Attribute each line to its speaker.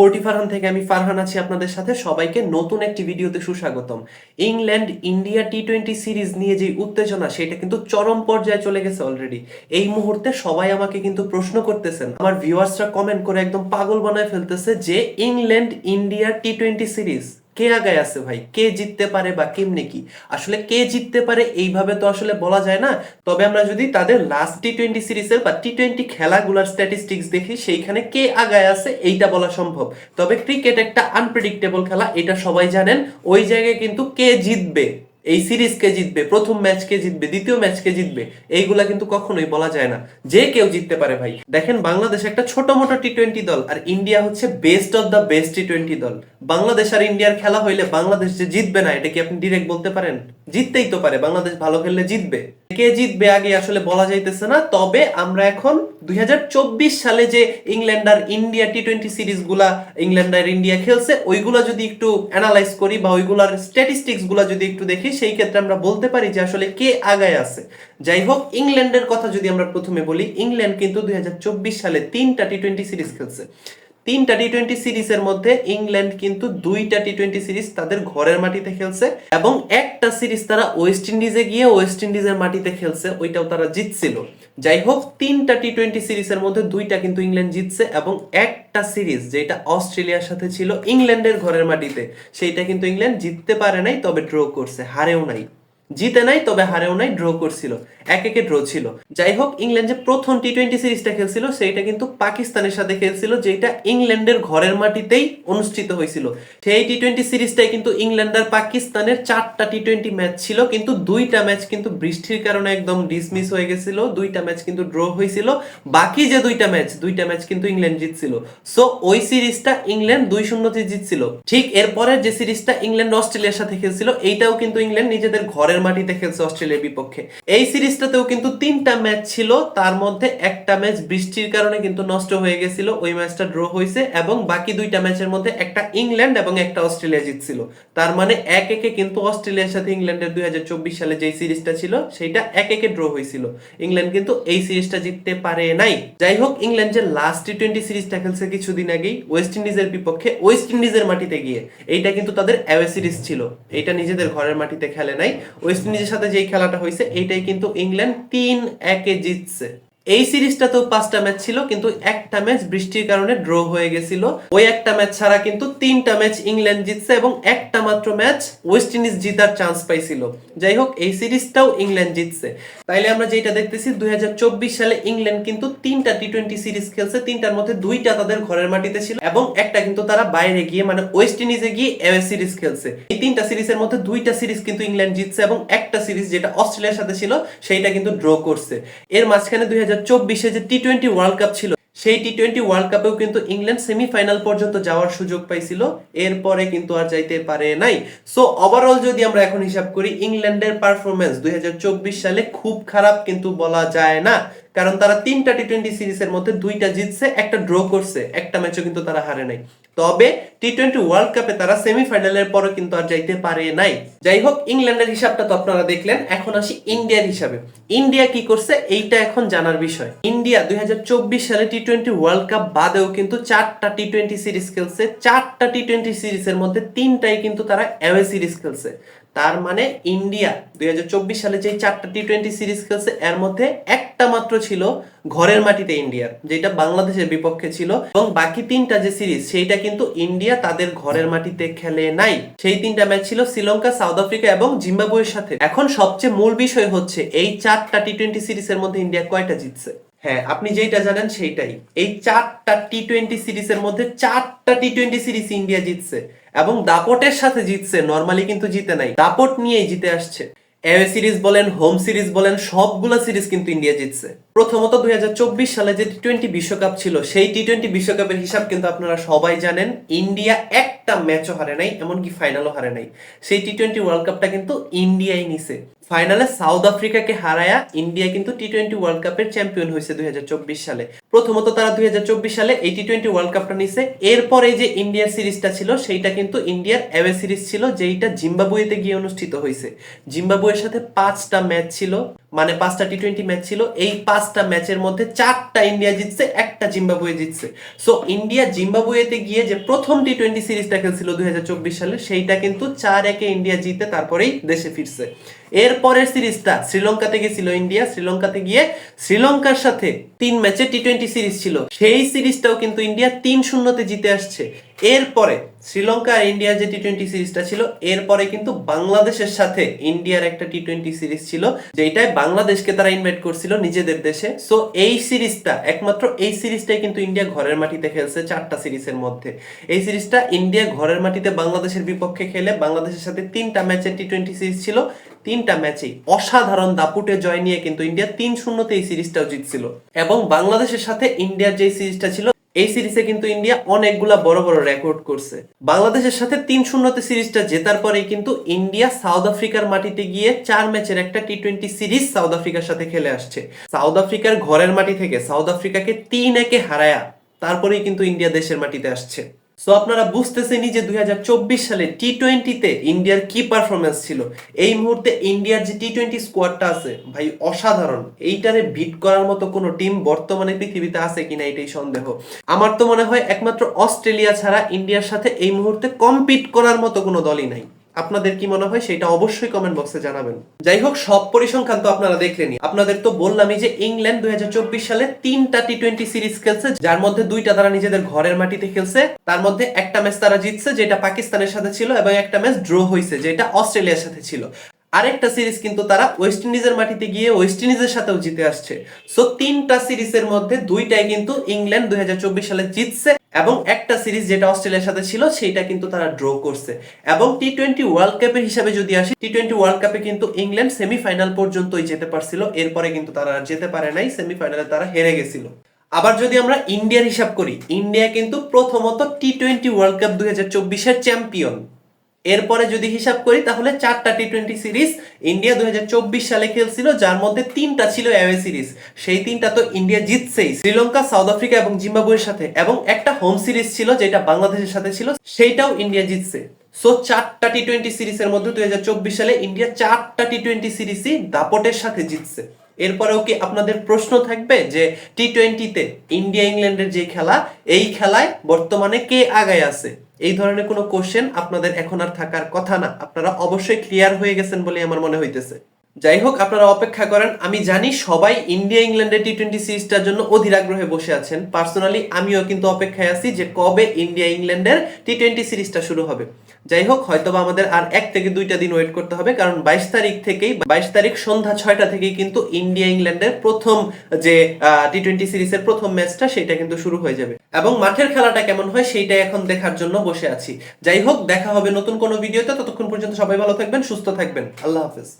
Speaker 1: Sporty Farhan থেকে আমি ফারহান আছি আপনাদের সাথে। সবাইকে নতুন একটি ভিডিওতে সুস্বাগতম। England India T twenty series নিয়ে যে উত্তেজনা, সেটা কিন্তু চরম পর্যায়ে চলে গেছে অলরেডি এই মুহূর্তে সবাই আমাকে কিন্তু প্রশ্ন করতেছেন। আমার ভিউয়ার্সরা কমেন্ট করে একদম পাগল বানায় ফেলতেছে যে, England India T twenty series কে আগায় আছে ভাই? কে জিততে পারে বা কেমনে কি? আসলে কে জিততে পারে এইভাবে তো আসলে বলা যায় না। তবে আমরা যদি তাদের লাস্ট টি টোয়েন্টি সিরিজের বা টি টোয়েন্টি খেলাগুলোর স্ট্যাটিস্টিক্স দেখি, সেইখানে কে আগায় আছে এইটা বলা সম্ভব। তবে ক্রিকেট একটা আনপ্রেডিক্টেবল খেলা, এটা সবাই জানেন। ওই জায়গায় কিন্তু কে জিতবে? এই সিরিজ কে জিতবে, প্রথম ম্যাচ কে জিতবে, দ্বিতীয় ম্যাচ কে জিতবে, এইগুলা কিন্তু কখনোই বলা যায় না। যে কেউ জিততে পারে ভাই। দেখেন বাংলাদেশ একটা ছোট মোটো টি টোয়েন্টি দল, আর ইন্ডিয়া হচ্ছে best of the best T twenty দল। বাংলাদেশ আর ইন্ডিয়ার খেলা হইলে বাংলাদেশ যে জিতবে না, এটা কি আপনি ডিরেক্ট বলতে পারেন? জিততেই তো পারে, বাংলাদেশ ভালো খেললে জিতবে। কে জিতবে আগে আসলে বলা যাইতেছে না, তবে আমরা এখন দুই হাজার চব্বিশ সালে যে ইংল্যান্ড আর ইন্ডিয়া টি টোয়েন্টি সিরিজগুলা ইংল্যান্ড আর ইন্ডিয়া খেলছে, ওইগুলা যদি একটু অ্যানালাইজ করি বা ওইগুলার স্ট্যাটিস্টিক্সগুলা যদি একটু দেখি সেই ক্ষেত্রে আমরা বলতে পারি যে আসলে কে আগায় আছে। যাই হোক, ইংল্যান্ডের কথা যদি আমরা প্রথমে বলি, ইংল্যান্ড কিন্তু দুই হাজার চব্বিশ সালে তিনটা টি টোয়েন্টি সিরিজ খেলছে। তিনটা টি টোয়েন্টি সিরিজের মধ্যে ইংল্যান্ড কিন্তু দুইটা টি টোয়েন্টি সিরিজ তাদের ঘরের মাটিতে খেলছে এবং একটা সিরিজ তারা ওয়েস্ট ইন্ডিজে গিয়ে ওয়েস্ট ইন্ডিজের মাটিতে খেলছে, ওইটাও তারা জিতছিল। যাই হোক তিনটা টি টোয়েন্টি সিরিজের মধ্যে দুইটা কিন্তু ইংল্যান্ড জিতছে এবং একটা সিরিজ যেটা অস্ট্রেলিয়ার সাথে ছিল ইংল্যান্ডের ঘরের মাটিতে, সেইটা কিন্তু ইংল্যান্ড জিততে পারে নাই, তবে ড্র করছে, হারেও নাই। জিতে নাই, তবে হারেও নাই ড্র করছিল। এক একে ড্র ছিল। যাই হোক ইংল্যান্ড যে প্রথম টি টোয়েন্টি সিরিজটা খেলছিল, সেইটা কিন্তু পাকিস্তানের সাথে খেলছিল, যেটা ইংল্যান্ডের ঘরের মাটিতেই অনুষ্ঠিত হয়েছিল। সেই টি টোয়েন্টি সিরিজটাই কিন্তু ইংল্যান্ড আর পাকিস্তানের চারটা টি টোয়েন্টি ম্যাচ ছিল, কিন্তু দুইটা ম্যাচ কিন্তু বৃষ্টির কারণে একদম ডিসমিস হয়ে গেছিল, দুইটা ম্যাচ কিন্তু ড্র হয়েছিল। বাকি যে দুইটা ম্যাচ দুইটা ম্যাচ কিন্তু ইংল্যান্ড জিতছিল। সো ওই সিরিজটা ইংল্যান্ড দুই শূন্যতে জিতছিল। ঠিক এরপরে যে সিরিজটা ইংল্যান্ড অস্ট্রেলিয়ার সাথে খেলছিল, এইটাও কিন্তু ইংল্যান্ড নিজেদের ঘরের মাটিতে খেলছে অস্ট্রেলিয়ার বিপক্ষে। এই সিরিজটাতেও কিন্তু তিনটা ম্যাচ ছিল, তার মধ্যে একটা ম্যাচ বৃষ্টির কারণে কিন্তু নষ্ট হয়ে গেছিল, ওই ম্যাচটা ড্র হয়েছে এবং বাকি দুইটা ম্যাচের মধ্যে একটা ইংল্যান্ড এবং একটা অস্ট্রেলিয়া জিতছিল। তার মানে এক একে কিন্তু অস্ট্রেলিয়ার সাথে ইংল্যান্ডের দুই সালে যে সিরিজটা ছিল সেটা এক একে ড্র হয়েছিল। ইংল্যান্ড কিন্তু এই সিরিজটা জিততে পারে নাই। যাই হোক, ইংল্যান্ড যে লাস্ট টি টোয়েন্টি সিরিজটা খেলছে কিছুদিন আগেই, ওয়েস্ট ইন্ডিজের বিপক্ষে ওয়েস্ট ইন্ডিজের মাটিতে গিয়ে, এইটা কিন্তু তাদের অ্যাওয়ে সিরিজ ছিল। এইটা নিজেদের ঘরের মাটিতে খেলে নাই। ওয়েস্ট ইন্ডিজের সাথে যেই খেলাটা হয়েছে এইটাই কিন্তু ইংল্যান্ড তিন একে জিতছে। এই সিরিজটাতেও পাঁচটা ম্যাচ ছিল, কিন্তু একটা ম্যাচ বৃষ্টির কারণে ড্র হয়ে গেছিল। ওই একটা ম্যাচ ছাড়া কিন্তু তিনটা ম্যাচ ইংল্যান্ড জিতছে এবং একটা মাত্র ম্যাচ ওয়েস্ট ইন্ডিজ জিতার চান্স পাইছিল। যাই হোক, এই সিরিজটাও ইংল্যান্ড জিতছে। তাইলে আমরা যেটা দেখতেছি, দুই সালে ইংল্যান্ড কিন্তু তিনটা টি টোয়েন্টি সিরিজ খেলছে, তিনটার মধ্যে দুইটা তাদের ঘরের মাটিতে ছিল এবং একটা কিন্তু তারা বাইরে গিয়ে মানে ওয়েস্ট ইন্ডিজে গিয়ে এওয়ে সিরিজ খেলছে। এই তিনটা সিরিজের মধ্যে দুইটা সিরিজ কিন্তু ইংল্যান্ড জিতছে এবং একটা সিরিজ যেটা অস্ট্রেলিয়ার সাথে ছিল, সেইটা কিন্তু ড্র করছে। এর মাঝখানে দুই হাজার চব্বিশে যে টি টোয়েন্টি ওয়ার্ল্ড কাপ ছিল, সেই টি টোয়েন্টি ওয়ার্ল্ড কাপেও কিন্তু ইংল্যান্ড সেমিফাইনাল পর্যন্ত যাওয়ার সুযোগ পাইছিল। এরপরে কিন্তু আর যাইতে পারে নাই। সো ওভারঅল যদি আমরা এখন হিসাব করি, ইংল্যান্ডের পারফরমেন্স দুই হাজার চব্বিশ সালে খুব খারাপ কিন্তু বলা যায় না। কারণ তারা তিনটা টি টোয়েন্টি সিরিজের মধ্যে দুইটা জিতছে, একটা ড্র করছে, একটা ম্যাচও কিন্তু তারা হারে নাই। তবে টি টোয়েন্টি ওয়ার্ল্ড কাপে তারা সেমিফাইনালের পরে কিন্তু আর যাইতে পারে নাই। যাই হোক ইংল্যান্ডের হিসাবটা তো আপনারা দেখলেন, এখন আসি ইন্ডিয়ার হিসাবে। ইন্ডিয়া কি করছে? এইটা এখন জানার বিষয়। ইন্ডিয়া দুই সালে টি টোয়েন্টি ওয়ার্ল্ড কাপ বাদেও কিন্তু চারটা টি টোয়েন্টি সিরিজ খেলছে। চারটা টি টোয়েন্টি সিরিজের মধ্যে তিনটাই কিন্তু তারা অ্যাওয়ে সিরিজ খেলছে। তার মানে ইন্ডিয়া দুই হাজার চব্বিশ সালে যে চারটা টি টোয়েন্টি সিরিজ খেলছে, এর মধ্যে একটা মাত্র ছিল ঘরের মাটিতে ইন্ডিয়ার, যেটা বাংলাদেশের বিপক্ষে ছিল। এবং বাকি তিনটা যে সিরিজ সেইটা কিন্তু ইন্ডিয়া তাদের ঘরের মাটিতে খেলে নাই। সেই তিনটা ম্যাচ ছিল শ্রীলঙ্কা, সাউথ আফ্রিকা এবং জিম্বাবুয়ের সাথে। এখন সবচেয়ে মূল বিষয় হচ্ছে এই চারটা টি টোয়েন্টি সিরিজের মধ্যে ইন্ডিয়া কয়টা জিতছে? হ্যাঁ আপনি যেটা জানেন সেইটাই। এই চারটা টি টোয়েন্টি সিরিজের মধ্যে চারটা টি টোয়েন্টি সিরিজ ইন্ডিয়া জিতছে এবং দাপটের সাথে জিতছে, নর্মালি কিন্তু জিতে নাই। দাপট নিয়েই জিতে আসছে। অ্যাওয়ে সিরিজ বলেন, হোম সিরিজ বলেন, সবগুলা সিরিজ কিন্তু ইন্ডিয়া জিতছে। প্রথমত দুই চব্বিশ সালে যে টি টোয়েন্টি বিশ্বকাপ ছিল, সেই টি টোয়েন্টি বিশ্বকাপের হিসাব কিন্তু আপনারা সবাই জানেন, ইন্ডিয়া একটা ম্যাচও হারে নাই, এমনকি ফাইনালও হারে নাই। সেই টি টোয়েন্টি ওয়ার্ল্ড কাপটা কিন্তু ইন্ডিয়াই নিছে। ফাইনালে সাউথ আফ্রিকাকে হারায়া ইন্ডিয়া কিন্তু টি টোয়েন্টি ওয়ার্ল্ড কাপের চ্যাম্পিয়ন হয়েছে দুই হাজার চব্বিশ সালে। প্রথমত তারা দুই হাজার চব্বিশ সালে এই টি টোয়েন্টি ওয়ার্ল্ড কাপটা নিছে। এরপরে যে ইন্ডিয়ার সিরিজটা ছিল, সেইটা কিন্তু ইন্ডিয়ার অ্যাওয়ে সিরিজ ছিল, যেইটা জিম্বাবুয়েতে গিয়ে অনুষ্ঠিত হয়েছে। জিম্বাবুয়ের সাথে পাঁচটা ম্যাচ ছিল মানে পাঁচটা টি টোয়েন্টি ম্যাচ ছিল। এই পাঁচটা ম্যাচের মধ্যে চারটা ইন্ডিয়া জিতছে, একটা জিম্বাবুয়ে জিতছে। সো ইন্ডিয়া জিম্বাবুয়েতে গিয়ে যে প্রথম টি টোয়েন্টি সিরিজটা খেলছিল দুই হাজার চব্বিশ সালে, সেইটা কিন্তু চার একে ইন্ডিয়া জিতে তারপরেই দেশে ফিরছে। এরপরের সিরিজটা শ্রীলঙ্কাতে গেছিল ইন্ডিয়া। শ্রীলঙ্কাতে গিয়ে শ্রীলঙ্কার সাথে তিন ম্যাচে টি টোয়েন্টি সিরিজ ছিল। সেই সিরিজটাও কিন্তু ইন্ডিয়া তিন শূন্যতে জিতে আসছে। এরপরে শ্রীলঙ্কা আর ইন্ডিয়ার যে টি টোয়েন্টি সিরিজটা ছিল, এরপরে কিন্তু বাংলাদেশের সাথে ইন্ডিয়ার একটা টি টোয়েন্টি সিরিজ ছিল যেটাই বাংলাদেশকে তারা ইনভাইট করছিল নিজেদের দেশে। সো এই সিরিজটা, একমাত্র এই সিরিজটাই কিন্তু ইন্ডিয়া ঘরের মাটিতে খেলছে চারটা সিরিজের মধ্যে। এই সিরিজটা ইন্ডিয়া ঘরের মাটিতে বাংলাদেশের বিপক্ষে খেলে বাংলাদেশের সাথে তিনটা ম্যাচের টি টোয়েন্টি সিরিজ ছিল। তিনটা ম্যাচেই অসাধারণ দাপুটে জয় নিয়ে কিন্তু ইন্ডিয়া তিন শূন্যতে এই সিরিজটাও জিতছিল। এবং বাংলাদেশের সাথে ইন্ডিয়ার যে সিরিজটা ছিল এই সিরিজে কিন্তু ইন্ডিয়া অনেকগুলা বড় বড় রেকর্ড করছে। বাংলাদেশের সাথে তিন শূন্যতে সিরিজটা জেতার পরেই কিন্তু ইন্ডিয়া সাউথ আফ্রিকার মাটিতে গিয়ে চার ম্যাচের একটা টি টোয়েন্টি সিরিজ সাউথ আফ্রিকার সাথে খেলে আসছে। সাউথ আফ্রিকার ঘরের মাটি থেকে সাউথ আফ্রিকাকে তিন একে হারায়া তারপরেই কিন্তু ইন্ডিয়া দেশের মাটিতে আসছে। সো আপনারা বুঝতেছেনই যে দুই হাজার চব্বিশ সালে টি টোয়েন্টিতে ইন্ডিয়ার কি পারফরমেন্স ছিল? এই মুহূর্তে ইন্ডিয়ার যে টি টোয়েন্টি স্কোয়াডটা আছে, ভাই, অসাধারণ। এইটারে বিট করার মতো কোনো টিম বর্তমানে পৃথিবীতে আছে কিনা এটাই সন্দেহ। আমার তো মনে হয় একমাত্র অস্ট্রেলিয়া ছাড়া ইন্ডিয়ার সাথে এই মুহূর্তে কম্পিট করার মতো কোনো দলই নাই। আপনাদের কি মনে হয় সেটা অবশ্যই কমেন্ট বক্সে জানাবেন। যাই হোক সব পরিসংখ্যান তো আপনারা দেখলেনই। আপনাদের তো বললামই যে ইংল্যান্ড দুই সালে তিনটা টি টোয়েন্টি সিরিজ খেলছে, যার মধ্যে দুইটা তারা নিজেদের ঘরের মাটিতে খেলছে। তার মধ্যে একটা ম্যাচ তারা জিতছে, যেটা পাকিস্তানের সাথে ছিল, এবং একটা ম্যাচ ড্র হয়েছে যেটা অস্ট্রেলিয়ার সাথে ছিল। আরেকটা সিরিজ কিন্তু তারা ওয়েস্ট ইন্ডিজের মাটিতে গিয়ে ওয়েস্ট ইন্ডিজের সাথেও জিতে আসছে। সো তিনটা সিরিজের মধ্যে দুইটাই কিন্তু ইংল্যান্ড দুই হাজার চব্বিশ সালে জিতছে এবং একটা সিরিজ যেটা অস্ট্রেলিয়ার সাথে ছিল, সেইটা কিন্তু তারা ড্র করছে। এবং টি টোয়েন্টি ওয়ার্ল্ড কাপের হিসাবে যদি আসে টি টোয়েন্টি ওয়ার্ল্ড কাপে কিন্তু ইংল্যান্ড সেমিফাইনাল পর্যন্তই যেতে পারছিল। এরপরে কিন্তু তারা আর যেতে পারে নাই সেমিফাইনালে তারা হেরে গেছিল। আবার যদি আমরা ইন্ডিয়ার হিসাব করি, ইন্ডিয়া কিন্তু প্রথমত টি টোয়েন্টি ওয়ার্ল্ড কাপ দুই হাজার চব্বিশের চ্যাম্পিয়ন এরপরে যদি হিসাব করি, তাহলে চারটা টি টোয়েন্টি সিরিজ ইন্ডিয়া দুই হাজার চব্বিশ সালে খেলছিল, যার মধ্যে তিনটা ছিল অ্যাওয়ে সিরিজ সেই তিনটা তো ইন্ডিয়া জিতছেই। শ্রীলঙ্কা সাউথ আফ্রিকা এবং জিম্বাবুয়ের সাথে। এবং একটা হোম সিরিজ ছিল, যেটা বাংলাদেশের সাথে ছিল, সেইটাও ইন্ডিয়া জিতছে। সো চারটা টি টোয়েন্টি সিরিজের মধ্যে দুই হাজার চব্বিশ সালে ইন্ডিয়া চারটা টি টোয়েন্টি সিরিজই দাপটের সাথে জিতছে। এরপরেও কি আপনাদের প্রশ্ন থাকবে যে টি টোয়েন্টিতে ইন্ডিয়া ইংল্যান্ডের যে খেলা, এই খেলায় বর্তমানে কে আগায় আছে? এই ধরনের কোনো কোশ্চেন আপনাদের এখন আর থাকার কথা না। আপনারা অবশ্যই ক্লিয়ার হয়ে গেছেন বলে আমার মনে হইতেছে। যাই হোক, আপনারা অপেক্ষা করেন। আমি জানি সবাই ইন্ডিয়া ইংল্যান্ডের টি টোয়েন্টি সিরিজটার জন্য অধীর আগ্রহে বসে আছেন। পার্সোনালি আমিও কিন্তু অপেক্ষায় আছি যে কবে ইন্ডিয়া ইংল্যান্ডের টি টোয়েন্টি সিরিজটা শুরু হবে। যাই হোক, হয়তোবা আমাদের আর এক থেকে দুইটা দিন ওয়েট করতে হবে, কারণ বাইশ তারিখ থেকেই, বাইশ তারিখ সন্ধ্যা ছয়টা থেকেই কিন্তু ইন্ডিয়া ইংল্যান্ডের প্রথম যে টি টোয়েন্টি সিরিজের প্রথম ম্যাচটা, সেটা কিন্তু শুরু হয়ে যাবে। এবং মাঠের খেলাটা কেমন হয়, সেইটাই এখন দেখার জন্য বসে আছি। যাই হোক, দেখা হবে নতুন কোনো ভিডিওতে ততক্ষণ পর্যন্ত সবাই ভালো থাকবেন, সুস্থ থাকবেন। আল্লাহ হাফেজ।